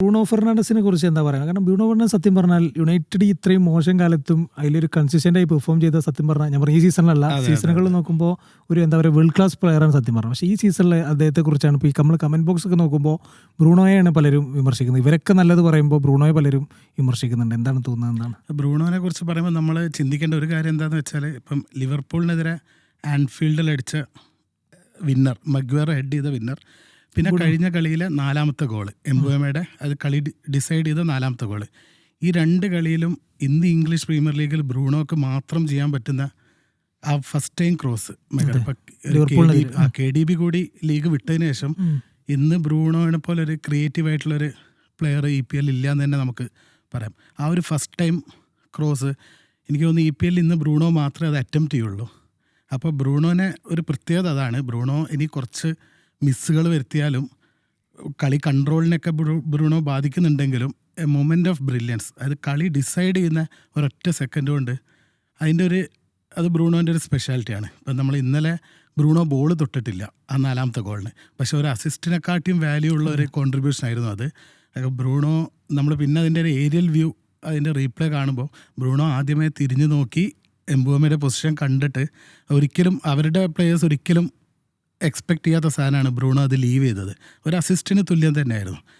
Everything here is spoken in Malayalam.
ബ്രൂണോ ഫെർണാണ്ടസിനെ കുറിച്ച് എന്താ പറയുക? കാരണം ബ്രൂണോ ഫെർണാണ്ടസ് സത്യം പറഞ്ഞാൽ യുണൈറ്റഡ് ഇത്രയും മോശം കാലത്തും അതിലൊരു കൺസിസ്റ്റന്റ് ആയി പെർഫോം ചെയ്ത സത്യം പറഞ്ഞാൽ ഞാൻ പറഞ്ഞ ഈ സീസണിലല്ല സീസണുകളിൽ നോക്കുമ്പോൾ ഒരു എന്താ പറയുക വേൾഡ് ക്ലാസ് പ്ലെയറാണ് സത്യം പറഞ്ഞത്. പക്ഷേ ഈ സീസണിലെ അദ്ദേഹത്തെ കുറിച്ചാണ് ഇപ്പോൾ ഈ നമ്മൾ കമന്റ് ബോക്സ് ഒക്കെ നോക്കുമ്പോൾ ബ്രൂണോയെയാണ് പലരും വിമർശിക്കുന്നത്. ഇവരൊക്കെ നല്ലത് പറയുമ്പോൾ ബ്രൂണോയെ പലരും വിമർശിക്കുന്നുണ്ട്. എന്താണ് തോന്നുന്നത്? എന്താണ്? ബ്രൂണോനെ കുറിച്ച് പറയുമ്പോൾ നമ്മൾ ചിന്തിക്കേണ്ട ഒരു കാര്യം എന്താണെന്ന് വെച്ചാൽ ഇപ്പം ലിവർപൂളിനെതിരെ ആൻഫീൽഡിൽ അടിച്ച വിന്നർ മഗ്വേർ ഹെഡ് ചെയ്ത വിന്നർ പിന്നെ കഴിഞ്ഞ കളിയിലെ നാലാമത്തെ ഗോൾ. എംബുഎമ്മയുടെ അത് കളി ഡിസൈഡ് ചെയ്ത നാലാമത്തെ ഗോൾ. ഈ രണ്ട് കളിയിലും ഇന്ന് ഇംഗ്ലീഷ് പ്രീമിയർ ലീഗിൽ ബ്രൂണോക്ക് മാത്രം ചെയ്യാൻ പറ്റുന്ന ആ first time cross K D B കൂടി ലീഗ് വിട്ടതിന് ശേഷം ഇന്ന് ബ്രൂണോനെ പോലെ ഒരു ക്രിയേറ്റീവ് ആയിട്ടുള്ളൊരു പ്ലെയർ ഇ പി എൽ ഇല്ല എന്ന് തന്നെ നമുക്ക് പറയാം. ആ ഒരു ഫസ്റ്റ് ടൈം ക്രോസ് എനിക്ക് തോന്നുന്നു ഇ പി എല്ലിൽ ഇന്ന് ബ്രൂണോ മാത്രമേ അത് അറ്റംപ്റ്റ് ചെയ്യുള്ളൂ. അപ്പോൾ ബ്രൂണോനെ ഒരു പ്രത്യേകത അതാണ്. ബ്രൂണോ ഇനി കുറച്ച് മിസ്സുകൾ വരുത്തിയാലും കളി കൺട്രോളിനൊക്കെ ബ്രൂ- ബ്രൂണോ ബാധിക്കുന്നുണ്ടെങ്കിലും എ മൊമെന്റ് ഓഫ് ബ്രില്യൻസ് അതായത് കളി ഡിസൈഡ് ചെയ്യുന്ന ഒരൊറ്റ സെക്കൻഡ് കൊണ്ട് അതിന്റെ ഒരു അത് ബ്രൂണോന്റെ ഒരു സ്പെഷ്യാലിറ്റിയാണ് ഇപ്പം നമ്മൾ ഇന്നലെ ബ്രൂണോ ബോൾ തൊട്ടിട്ടില്ല ആ നാലാമത്തെ ഗോളിന് പക്ഷെ ഒരു അസിസ്റ്റിനെക്കാട്ടിയും വാല്യൂ ഉള്ള ഒരു കോൺട്രിബ്യൂഷൻ ആയിരുന്നു അത്. ബ്രൂണോ നമ്മൾ പിന്നെ അതിന്റെ ഒരു ഏരിയൽ വ്യൂ അതിന്റെ റീപ്ലേ കാണുമ്പോൾ ബ്രൂണോ ആദ്യമേ തിരിഞ്ഞു നോക്കി എംബുവമ്മയുടെ പൊസിഷൻ കണ്ടിട്ട് ഒരിക്കലും അവരുടെ പ്ലേയേഴ്സ് ഒരിക്കലും എക്സ്പെക്ട് ചെയ്യാത്ത സാധനമാണ് ബ്രൂണോ അത് ലീവ് ചെയ്തത്. ഒരു അസിസ്റ്റിന് തുല്യം തന്നെയായിരുന്നു.